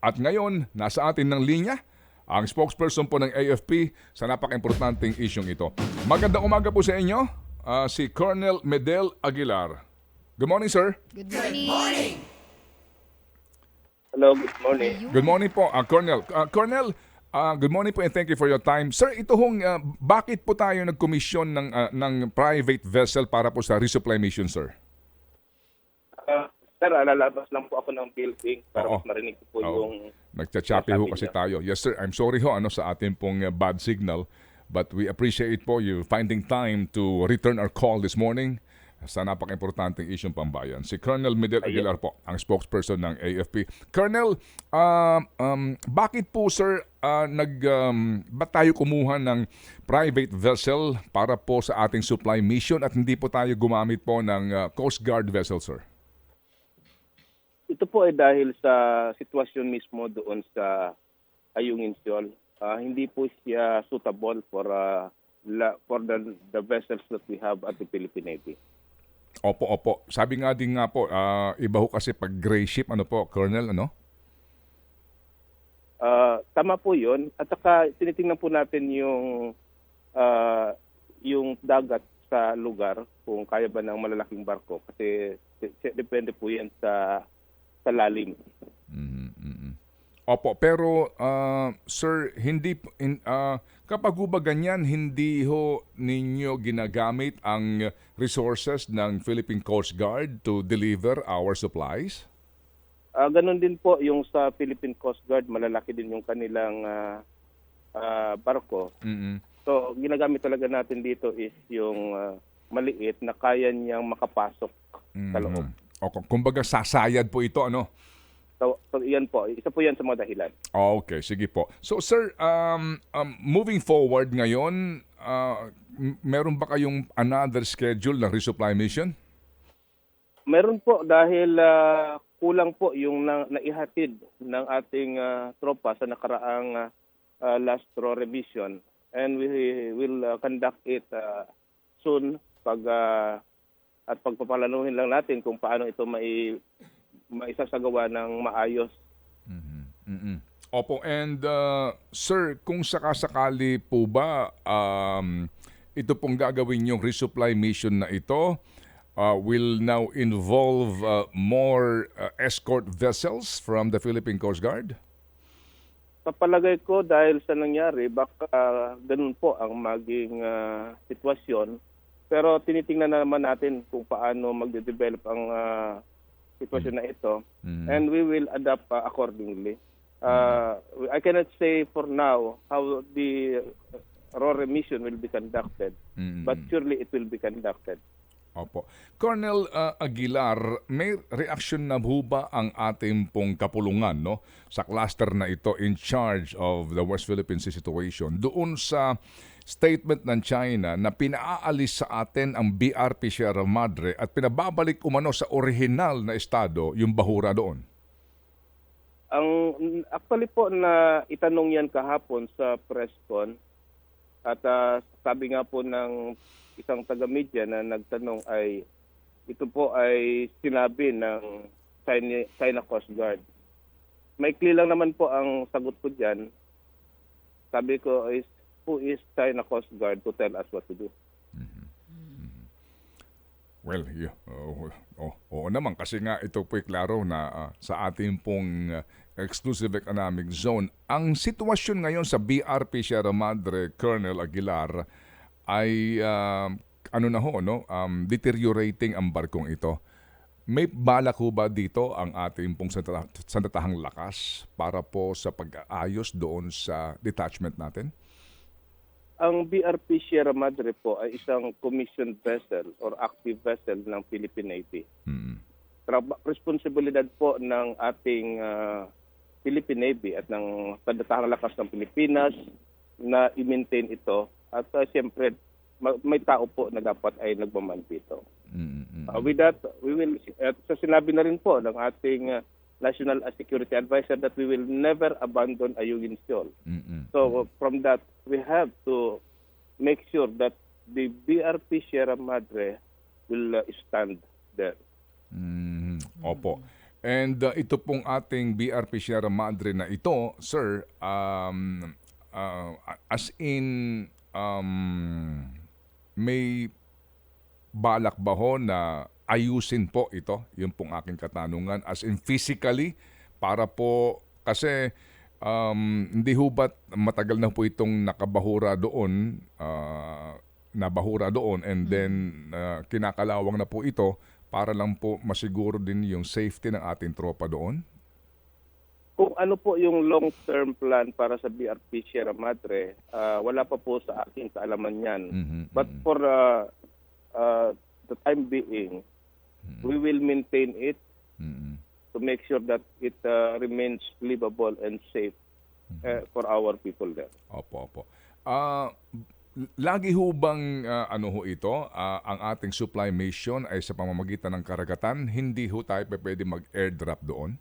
At ngayon, nasa atin ng linya ang spokesperson po ng AFP sa napaka-importanting isyong ito. Magandang umaga po sa inyo, ah, si Colonel Medel Aguilar. Good morning, sir. Good morning. Hello, good morning. Good morning po, ah, Colonel. Ah, Colonel, ah, good morning po and thank you for your time. Sir, ito hong, ah, bakit po tayo nagkomisyon ng, ah, ng private vessel para po sa resupply mission, sir? Sir, lalabas lang po ako ng building para Oo. mas marinig ko po Oo. yung... Nagchachapi ho kasi tayo. Yes sir, I'm sorry ho ano sa ating pong uh, bad signal. But we appreciate po you finding time to return our call this morning sa napaka-importanting isyong pambayan. Si Colonel Medel Aguilar po, ang spokesperson ng AFP. Colonel, um, um, bakit po sir uh, nag um, ba't tayo kumuha ng private vessel para po sa ating supply mission at hindi po tayo gumamit po ng uh, Coast Guard vessel, sir? Ito po ay dahil sa sitwasyon mismo doon sa Ayungin Siol. Ah, hindi po siya suitable for uh, la, for the, the vessels that we have at the Philippine Navy. Opo, opo. Sabi nga din nga po, ah, iba ho kasi pag gray ship, ano po, Colonel, ano? Ah, tama po 'yon. At saka tinitingnan po natin yung ah, yung dagat sa lugar kung kaya ba ng malalaking barko kasi de- de- depende po 'yan sa sa lalim. Mhm, mhm. Opo, pero ah, sir, hindi in, ah, kapag ba ganyan, hindi ho ninyo ginagamit ang resources ng Philippine Coast Guard to deliver our supplies? Ah, ganun din po yung sa Philippine Coast Guard, malalaki din yung kanilang ah, ah, barko. Mhm. So, ginagamit talaga natin dito is yung ah, maliit na kaya niyang makapasok sa loob. O, kumbaga sasayad po ito, ano? So, so, yan po. Isa po yan sa mga dahilan. Okay, sige po. So sir, um, um, moving forward ngayon, uh, meron ba kayong another schedule ng resupply mission? Meron po dahil ah, kulang po yung na, naihatid ng ating ah, tropa sa nakaraang ah, last row revision and we will ah, conduct it ah, soon pag ah, at pagpapalanuhin lang natin kung paano ito mai maisasagawa ng maayos. mm Opo, and uh, sir, kung sakasakali po ba um, ito pong gagawin yung resupply mission na ito uh, will now involve uh, more uh, escort vessels from the Philippine Coast Guard? Sa palagay ko dahil sa nangyari baka ah, ganun po ang maging ah, sitwasyon pero tinitingnan na naman natin kung paano magde-develop ang ah, sitwasyon na ito Mhm. and we will adapt uh, accordingly. Uh, I cannot say for now how the RORE mission will be conducted, Mhm. but surely it will be conducted. Opo. Colonel uh, Aguilar, may reaction na ho ba ang ating pong kapulungan no, sa cluster na ito in charge of the West Philippine Sea situation doon sa statement ng China na pinaalis sa atin ang BRP Sierra Madre at pinababalik umano sa orihinal na estado yung bahura doon? Ang actually po na itanong yan kahapon sa press con at ah, sabi nga po ng isang taga-media na nagtanong ay ito po ay sinabi ng China, China Coast Guard. Maikli lang naman po ang sagot ko diyan. Sabi ko is who is China Coast Guard to tell us what to do? Well, yeah, oh, oh, oo naman kasi nga ito po'y klaro na ah, sa ating pong ah, exclusive economic zone. Ang sitwasyon ngayon sa BRP Sierra Madre, Colonel Aguilar, ay ah, ano na ho, no? Um, deteriorating ang barkong ito. May balak ho ba dito ang ating pong sandata- sandatahang lakas para po sa pag-aayos doon sa detachment natin? Ang BRP Sierra Madre po ay isang commissioned vessel or active vessel ng Philippine Navy. Mm. Traba- responsibilidad po ng ating ah, Philippine Navy at ng Sandatahang Lakas ng Pilipinas na i-maintain ito. At uh, siyempre, ma- may tao po na dapat ay nagmaman dito. Mm, mm, Uh, with that, we will, at sa sinabi na rin po ng ating ah, National Security Advisor that we will never abandon Ayungin Siol. mm, mm. So from that, we have to make sure that the BRP Sierra Madre will uh, stand there. Mm, opo. And uh, ito pong ating BRP Sierra Madre na ito, sir, um, uh, as in, um, may balak ba ho na ayusin po ito? Yun pong aking katanungan. As in physically, para po, kasi um, hindi ho ba't matagal na po itong nakabahura doon, uh, nabahura doon, and then uh, kinakalawang na po ito para lang po masiguro din yung safety ng ating tropa doon? Kung ano po yung long-term plan para sa BRP Sierra Madre, ah, wala pa po sa aking kaalaman yan. Mhm, But for uh, uh, the time being, we will maintain it to make sure that it uh, remains livable and safe uh, for our people there. Opo, opo. Ah, lagi ho bang ah, ano ho ito, ah, ang ating supply mission ay sa pamamagitan ng karagatan, hindi ho tayo pa pwede mag-airdrop doon?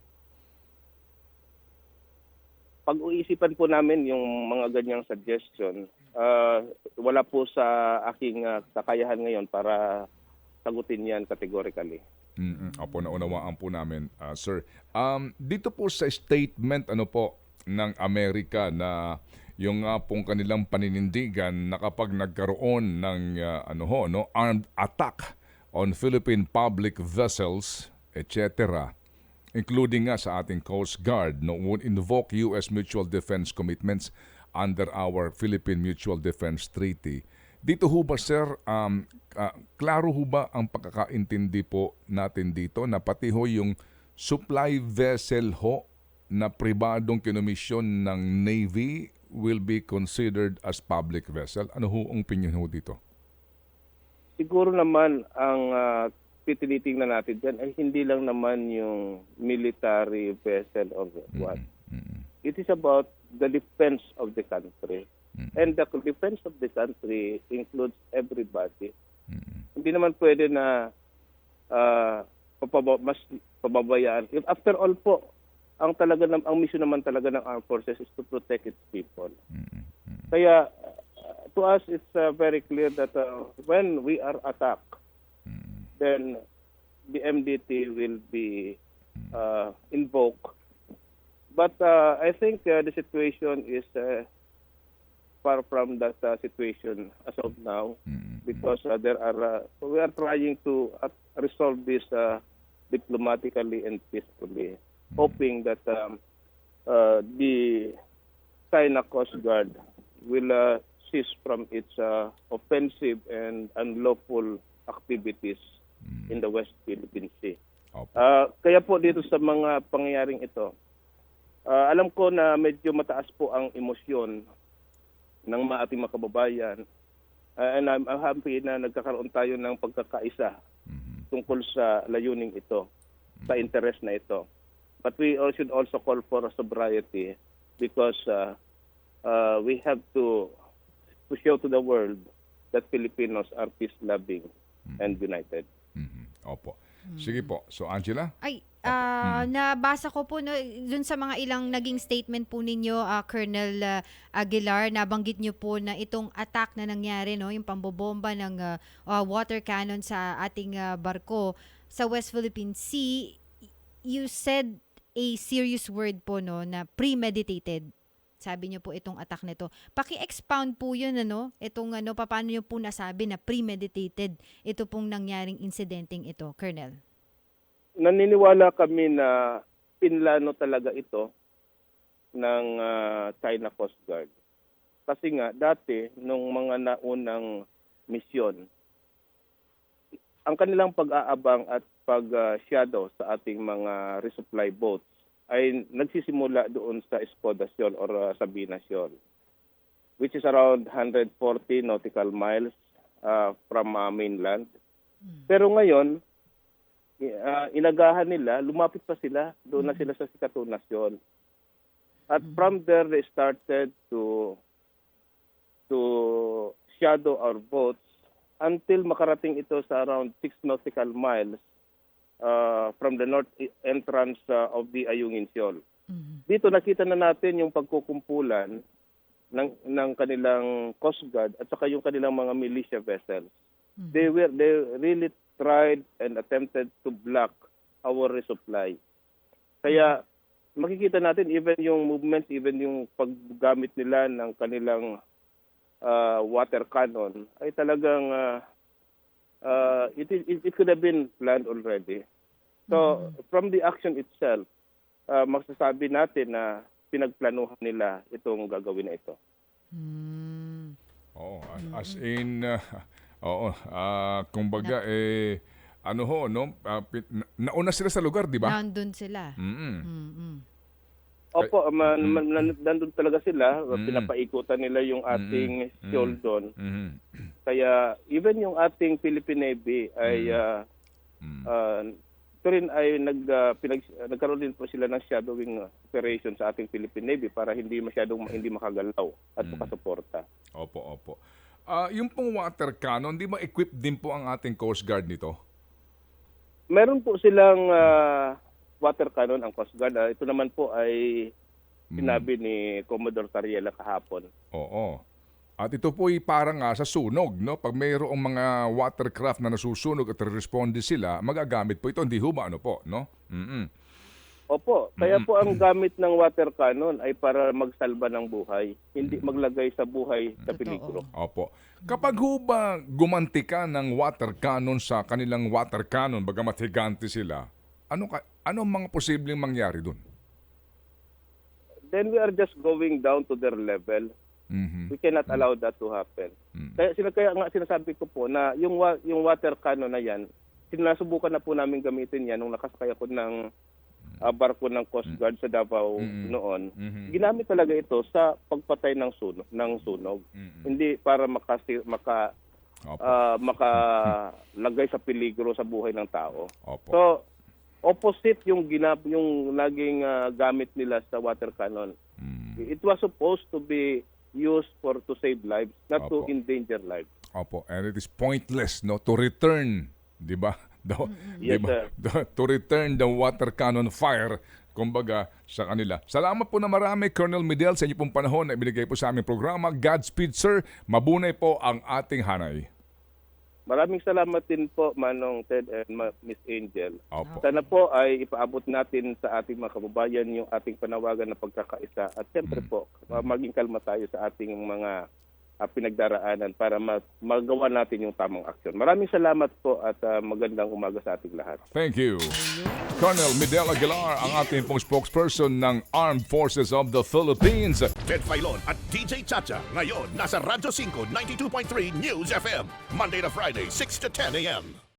Pag-uisipan po namin yung mga ganyang suggestion, ah, wala po sa aking ah, kakayahan ngayon para sagutin yan categorically. Mm Opo, naunawaan po namin, ah, sir. Um, dito po sa statement ano po ng Amerika na yung nga pong kanilang paninindigan na kapag nagkaroon ng ah, ano ho, no, armed attack on Philippine public vessels, etc., including nga sa ating Coast Guard, no, would invoke U.S. mutual defense commitments under our Philippine Mutual Defense Treaty. Dito ho ba, sir, um, ah, klaro ho ba ang pagkakaintindi po natin dito na pati ho yung supply vessel ho na pribadong kinomisyon ng Navy will be considered as public vessel? Ano ho ang opinion ho dito? Siguro naman ang uh, titinitingnan natin dyan ay hindi lang naman yung military vessel or what. Mm-mm. It is about the defense of the country. And the defense of the country includes everybody. Mm-mm. Hindi naman pwede na uh, papaba- mas pababayaan. If After all po, ang talaga nam- ang mission naman talaga ng armed forces is to protect its people. Mm-mm. Kaya uh, to us it's uh, very clear that uh, when we are attacked then the MDT will be uh, invoked. But uh, I think uh, the situation is uh, far from that uh, situation as of now Mm-mm. because uh, there are uh, we are trying to uh, resolve this uh, diplomatically and peacefully, hoping that um, uh, the China Coast Guard will uh, cease from its uh, offensive and unlawful activities in the West Philippine Sea. Opo. Ah, kaya po dito sa mga pangyayaring ito, ah, alam ko na medyo mataas po ang emosyon ng mga ating mga kababayan. Ah, and I'm, I'm happy na nagkakaroon tayo ng pagkakaisa Mhm. tungkol sa layuning ito, sa interest na ito. But we all should also call for sobriety because uh, uh, we have to to show to the world that Filipinos are peace-loving and united. Mhm. Opo. Sige po. So Angela? Ay, ah, nabasa ko po no, dun sa mga ilang naging statement po ninyo, ah, Colonel ah, Aguilar, nabanggit niyo po na itong attack na nangyari, no, yung pambobomba ng ah, ah, water cannon sa ating ah, barko sa West Philippine Sea, you said a serious word po no na premeditated. Sabi niyo po itong attack nito. Paki-expound po 'yun ano, itong ano paano niyo po nasabi na premeditated ito pong nangyaring insidenteng ito, Colonel. naniniwala kami na pinlano talaga ito ng ah, China Coast Guard. Kasi nga, dati, nung mga naunang misyon, ang kanilang pag-aabang at pag-shadow sa ating mga resupply boats ay nagsisimula doon sa Escudasyon or ah, Sabinasyon, which is around 140 nautical miles ah, from ah, mainland. Pero ngayon, uh, inagahan nila, lumapit pa sila, doon na sila sa Sikatunasyon. At from there, they started to to shadow our boats until makarating ito sa around 6 nautical miles uh, from the north e- entrance uh, of the Ayungin Shoal. Dito nakita na natin yung pagkukumpulan ng ng kanilang Coast Guard at saka yung kanilang mga militia vessels. They were they really tried and attempted to block our resupply. Kaya makikita natin even yung movements, even yung paggamit nila ng kanilang ah, water cannon ay talagang ah, ah, it, it, it could have been planned already. So from the action itself, ah, magsasabi natin na pinagplanuhan nila itong gagawin na ito. Hmm. Oo, as- as in, uh, oo, ah, kumbaga, eh, ano ho, no? Na- nauna sila sa lugar, di ba? Nandun sila. Mm-mm. Mm-mm. Opo, man, man, nan- nandun talaga sila, Mm. pinapaikutan nila yung ating Mm. fuel doon. Mhm. Kaya even yung ating Philippine Navy ay Mm. ah, ito rin ay nag, ah, pinag, nagkaroon din po sila ng shadowing operation sa ating Philippine Navy para hindi masyadong hindi makagalaw at Mm. makasuporta. Opo, opo. Ah, yung pong water cannon, di ba equipped din po ang ating Coast Guard nito? Meron po silang ah, water cannon ang Coast Guard. Ah, ito naman po ay sinabi ni Commodore Tariela kahapon. Oo. At ito po ay parang nga sa sunog, no? Pag mayroong mga watercraft na nasusunog at responde sila, magagamit po ito. Hindi ho ba ano po, no? Mm-mm. Opo, kaya po ang gamit ng water cannon ay para magsalba ng buhay, hindi maglagay sa buhay sa peligro. Opo. Kapag ho ba gumanti ka ng water cannon sa kanilang water cannon, bagamat higante sila, ano ka, ano ang mga posibleng mangyari dun? Then we are just going down to their level. Mhm. We cannot allow that to happen. Mm. Kaya, sila, kaya nga sinasabi ko po na yung, wa- yung water cannon na yan, sinasubukan na po namin gamitin yan nung nakasakay ako ng ah, barko ng Coast Guard sa Davao Mm. noon. Mhm. Ginamit talaga ito sa pagpatay ng sunog. Ng sunog. Mm-mm. Hindi para makasi, maka, Opo. ah, makalagay sa peligro sa buhay ng tao. Opo. So, opposite yung ginap yung naging ah, gamit nila sa water cannon. Mm. It was supposed to be used for to save lives, not Opo. to endanger lives. Opo, and it is pointless no to return, 'di ba? The, di Yes, ba? The- to return the water cannon fire kumbaga sa kanila. Salamat po na marami Colonel Midel sa inyo pong panahon na ibinigay po sa aming programa. Godspeed sir. Mabunay po ang ating hanay. Maraming salamat din po Manong Ted and Ma- Miss Angel. Opo. Sana po ay ipaabot natin sa ating mga kababayan yung ating panawagan na pagkakaisa at siyempre po uh, maging kalma tayo sa ating mga uh, pinagdaraanan para ma- magawa natin yung tamang aksyon. Maraming salamat po at uh, magandang umaga sa ating lahat. Thank you. Colonel Midel Aguilar ang ating pong spokesperson ng Armed Forces of the Philippines. Ted Filon at DJ Chacha. Ngayon, nasa Radyo 5, 92.3 News FM. Monday to Friday, 6 to 10 a.m.